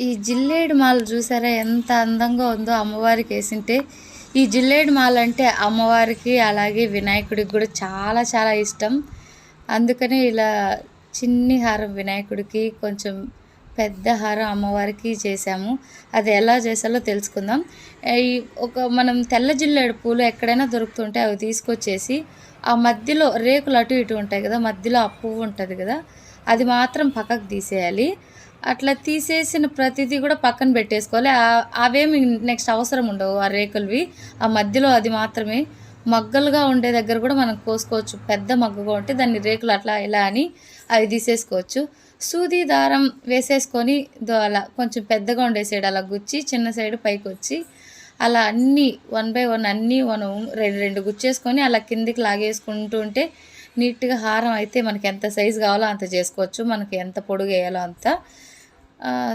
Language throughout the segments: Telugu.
ఈ జిల్లేడు మాల చూసారా? ఎంత అందంగా ఉందో అమ్మవారికి వేసింటే. ఈ జిల్లేడు మాల అంటే అమ్మవారికి అలాగే వినాయకుడికి కూడా చాలా చాలా ఇష్టం. అందుకనే ఇలా చిన్ని హారం వినాయకుడికి కొంచెం పెద్ద హారం అమ్మవారికి చేసాము అది ఎలా చేసాలో తెలుసుకుందాం. ఈ ఒక మనం తెల్ల జిల్లేడు పూలు ఎక్కడైనా దొరుకుతుంటే అవి తీసుకొచ్చేసి ఆ మధ్యలో రేకులు అటు ఇటు ఉంటాయి కదా మధ్యలో ఆ పువ్వు ఉంటుంది కదా అది మాత్రం పక్కకు తీసేయాలి. అట్లా తీసేసిన ప్రతిదీ కూడా పక్కన పెట్టేసుకోవాలి. అవేమి నెక్స్ట్ అవసరం ఉండవు ఆ రేకులవి. ఆ మధ్యలో అది మాత్రమే మగ్గలుగా ఉండే దగ్గర కూడా మనం కోసుకోవచ్చు. పెద్ద మగ్గగా ఉంటే దాన్ని రేకులు అట్లా ఇలా అని అవి తీసేసుకోవచ్చు. సూది దారం వేసేసుకొని దో అలా కొంచెం పెద్దగా ఉండే సైడ్ అలా గుచ్చి చిన్న సైడ్ పైకి వచ్చి అలా అన్నీ వన్ బై వన్ అన్నీ మనం రెండు రెండు గుచ్చేసుకొని అలా కిందికి లాగేసుకుంటూ ఉంటే నీట్గా హారం అయితే మనకి ఎంత సైజు కావాలో అంత చేసుకోవచ్చు. మనకి ఎంత పొడుగు వేయాలో అంత.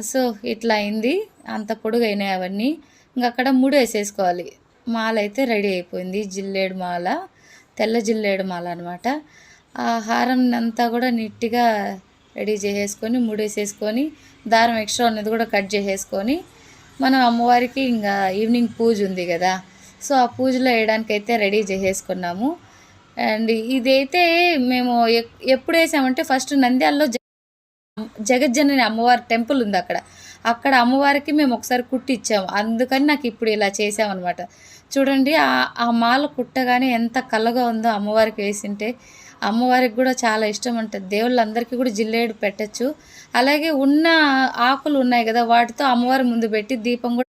సో ఇట్లా అయింది. అంత పొడుగు అయినాయి అవన్నీ. ఇంక అక్కడ ముడి వేసేసుకోవాలి. మాల అయితే రెడీ అయిపోయింది. జిల్లేడు మాల తెల్ల జిల్లేడు మాల అనమాట ఆ హారం అంతా కూడా నీట్గా రెడీ చేసేసుకొని ముడేసేసుకొని దారం ఎక్స్ట్రా ఉన్నది కూడా కట్ చేసేసుకొని మనం అమ్మవారికి ఇంకా ఈవినింగ్ పూజ ఉంది కదా సో ఆ పూజలో వేయడానికైతే రెడీ చేసేసుకున్నాము. అండ్ ఇదైతే మేము ఎప్పుడు వేసామంటే ఫస్ట్ నంద్యాలలో జగజ్జనని అమ్మవారి టెంపుల్ ఉంది అక్కడ. అక్కడ అమ్మవారికి మేము ఒకసారి కుట్టి ఇచ్చాము. అందుకని నాకు ఇప్పుడు ఇలా చేసామన్నమాట చూడండి ఆ ఆ మాల కుట్టగానే ఎంత కళ్ళగా ఉందో అమ్మవారికి వేసింటే అమ్మవారికి కూడా చాలా ఇష్టం ఉంటుంది దేవుళ్ళందరికీ కూడా జిల్లేడు పెట్టచ్చు. అలాగే ఉన్న ఆకులు ఉన్నాయి కదా వాటితో అమ్మవారి ముందు పెట్టి దీపం కూడా